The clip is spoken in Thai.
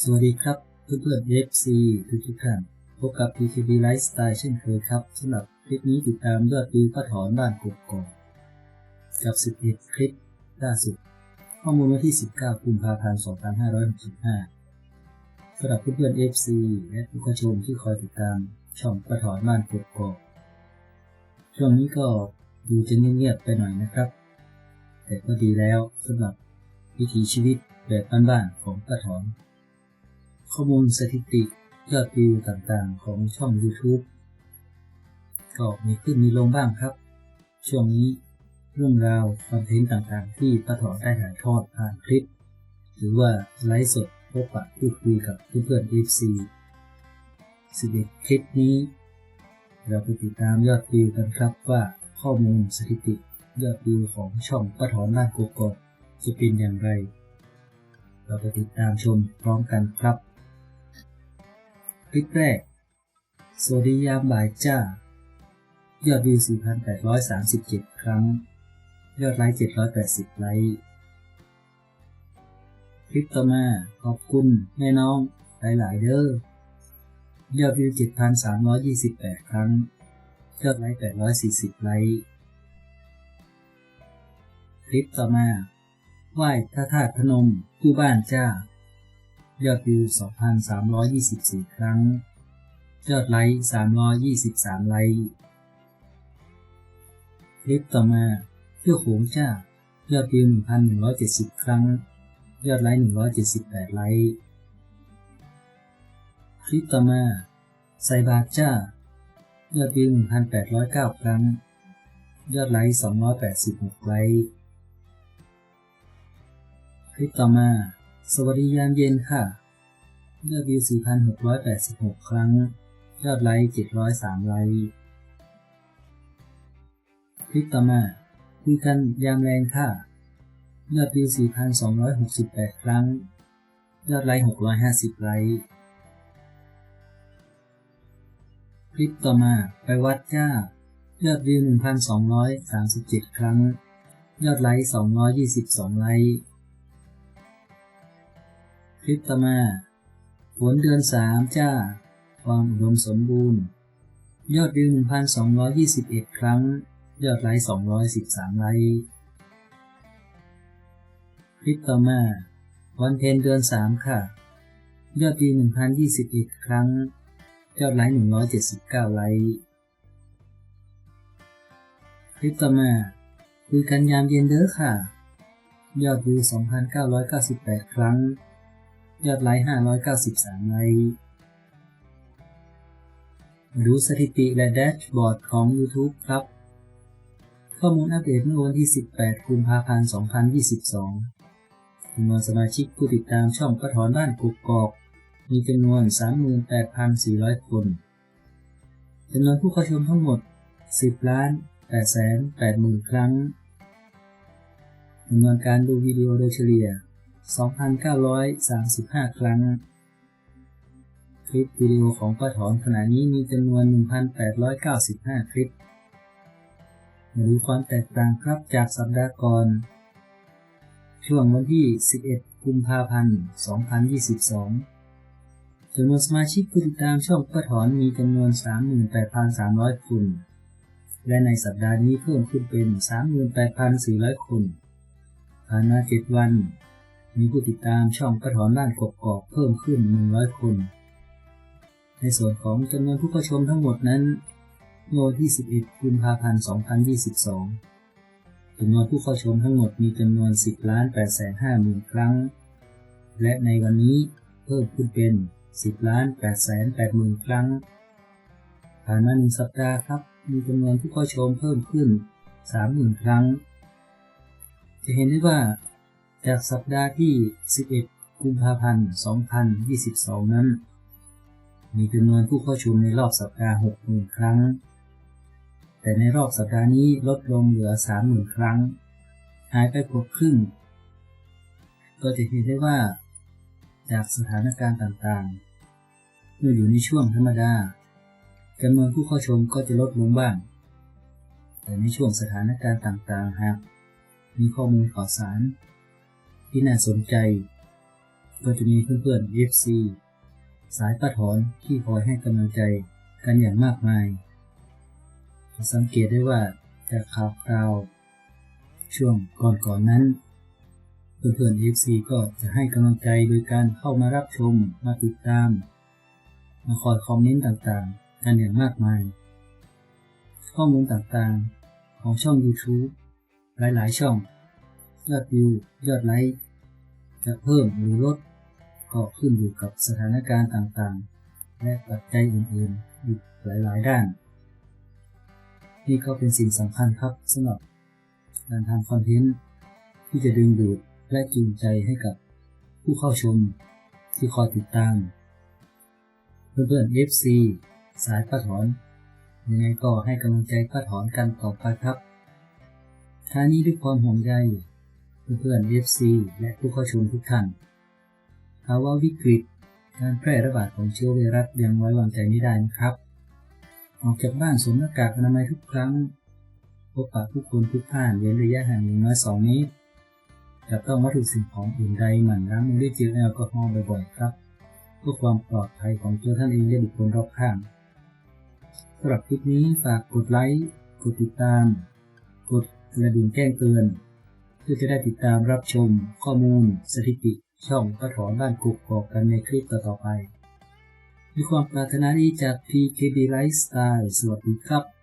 สวัสดีครับเพื่อนเพื่อน FC ทุกทุกท่านพบกับ PKB Lifestyle เช่นเคยครับสำหรับคลิปนี้ติดตามยอดวิวป้าถอนบ้านกบกอกกับ 11 คลิปล่าสุด ข้อมูลวันที่ 19กุมภาพันธ์ 2565สำหรับเพื่อนเพื่อน FC และผู้ชมที่คอยติดตามช่องป้าถอนบ้านกกอกช่วงนี้ก็ดูจะเงียบๆไปหน่อยนะครับ แต่ก็ดีแล้วสำหรับวิถีชีวิตแบบบ้านๆของป้าถอน ข้อมูลสถิติยอดวิวต่างๆ ของช่อง YouTube ก็มีขึ้นมีลงบ้างครับ ช่วงนี้เรื่องราวคอนเทนต์ต่างๆ ที่ป้าถอนได้ถ่ายทอดผ่านคลิป หรือว่าไลฟ์สดพบปะพูดคุยกับเพื่อนๆ FC 11 คลิปนี้ เราไปติดตามยอดวิวกันครับว่าข้อมูลสถิติยอดวิวของช่องป้าถอนบ้านกกอกจะเป็นอย่างไร เราไปติดตามชมพร้อมกันครับ คลิปแรก สวัสดียามบ่ายจ้า ยอดวิว 4,837 ครั้ง ยอดไลค์ 780 ไลค์ คลิปต่อมาขอบคุณแม่น้องหลายๆเด้อยอดวิว 7,328 ครั้ง ยอดไลค์ 840 ไลค์ คลิปต่อมา ไหว้พระธาตุพนมผู้บ้านจ้า ยอดวิว 2,324 ครั้ง ยอดไลค์ 323 ไลค์ คลิปต่อมาเที่ยวโขงจ้ายอดวิว 1,170 ครั้ง ยอดไลค์ 178 ไลค์ คลิปต่อมาใส่บาจ้ายอดวิว 1,809 ครั้ง ยอดไลค์ 286 ไลค์ คลิปต่อมา สวัสดียามเย็นค่ะ ยอดวิว 4,686 ครั้ง ยอดไลค์ 703 ไลค์ คลิปต่อมาคุยกันยามแรงค่ะ ยอดวิว 4,268 ครั้ง ยอดไลค์ 650 ไลค์ คลิปต่อมาไปวัดจ้ายอดวิว 1,237 ครั้ง ยอดไลค์ 222 ไลค์ คลิตมา ฝนเดือนสามจ้า ความอุดมสมบูรณ์ ยอดวิว 1,221 ครั้ง ยอดไลค์213 ไลค์คลิปต่อมา วันเพ็ญเดือนสามค่ะ ยอดวิว 1,021 ครั้ง ยอดไลค์179 ไลค์คลิปต่อมาคุยกันยามเย็นเด้อค่ะ ยอดวิว 2,998 ครั้ง ยอดไลค์593 ไลค์ดูสถิติและแดชบอร์ดของ YouTube ครับ ข้อมูลอัปเดตเมื่อวันที่ 18 กุมภาพันธ์ 2022จำนวนสมาชิกผู้ติดตามช่องกระถอนบ้านกุกกอก มีจำนวน 38,400 คน จำนวนผู้เข้าชมทั้งหมด 10 ล้าน8แสน8หมื่นครั้งจำนวนการดูวิดีโอโดยเฉลี่ย 2,935 ครั้ง คลิปวิดีโอของป้าถอนขณะนี้มีจำนวน 1,895 คลิป มาดูความแตกต่างครับจากสัปดาห์ก่อน ช่วงวันที่ 11 กุมภาพันธ์ 2022จำนวนสมาชิกผู้ติดตามช่องป้าถอนมีจำนวน 38,300 คน และในสัปดาห์นี้เพิ่มขึ้นเป็น 38,400 คน ผ่านมา 7 วัน มีผู้ติดตามช่องกระถอนบ้านกกอกเพิ่มขึ้น 100 คน ในส่วนของจำนวนผู้เข้าชมทั้งหมดนั้นเมื่อวันที่ 11 กุมภาพันธ์ 2022จำนวนผู้เข้าชมทั้งหมดมีจำนวน 10 ล้าน8แสน5หมื่นครั้ง และในวันนี้เพิ่มขึ้นเป็น 10 ล้าน8แสน8หมื่นครั้ง ผ่านมาหนึ่งสัปดาห์ครับ มีจำนวนผู้เข้าชมเพิ่มขึ้น 30,000 ครั้ง จะเห็นได้ว่า จากสัปดาห์ที่ 11 กุมภาพันธ์ 2022 นั้น มีจำนวนผู้เข้าชมในรอบสัปดาห์ 60,000 ครั้ง แต่ในรอบสัปดาห์นี้ลดลงเหลือ 30,000 ครั้ง หายไปกว่าครึ่ง ก็จะเห็นได้ว่า จากสถานการณ์ต่างๆ เมื่ออยู่ในช่วงธรรมดาจำนวนผู้เข้าชมก็จะลดลงบ้าง แต่ในช่วงสถานการณ์ต่างๆ หากมีข้อมูลข่าวสาร ที่น่าสนใจ ก็จะมีเพื่อนๆ FC สายป้าถอนที่คอยให้กำลังใจกันอย่างมากมายจะสังเกตได้ว่าจากข่าวคราว ช่วงก่อนๆนนั้น เพื่อนๆ FC ก็จะให้กำลังใจโดยการเข้ามารับชมมาติดตาม มาคอยคอมเมนต์ต่างๆ กันอย่างมากมาย ข้อมูลต่างๆของช่อง YouTube หลายๆ ช่อง ยอดวิวยอดไลค์ จะเพิ่มหรือลดก็ขึ้นอยู่กับสถานการณ์ต่างๆ และปัจจัยอื่นๆอีกหลายๆ ด้าน นี่ก็เป็นสิ่งสำคัญครับสำหรับการทำคอนเทนต์ที่จะดึงดูดและจูงใจให้กับผู้เข้าชมที่คอยติดตาม เพื่อนๆ FC สายป้าถอนยังไงก็ให้กำลังใจป้าถอนกันต่อไปครับท้านี้ด้วยความห่วงใย เพื่อนๆ FC และผู้เข้าชมทุกท่านภาวะวิกฤต การแพร่ระบาดของเชื้อไวรัสยังไว้วางใจไม่ได้นะครับ ออกจากบ้านสวมหน้ากากอนามัยทุกครั้ง พบปะผู้คนทุกท่านเว้นระยะห่างอย่างน้อย 2 เมตรจะต้องวัตถุสิ่งของอื่นใดหมั่นล้างมือด้วยเจลแอลกอฮอล์บ่อยๆครับ เพื่อความปลอดภัยของตัวท่านเองและบุคคลรอบข้างสำหรับคลิปนี้ฝากกดไลค์ กดติดตาม กดกระดิ่งแจ้งเตือน เพื่อจะได้ติดตามรับชมข้อมูล สถิติ ช่องกระถอนบ้านกุกกอกกันในคลิปต่อๆไปมีความปรารถนาดีจาก PKB Lifestyle สวัสดีครับ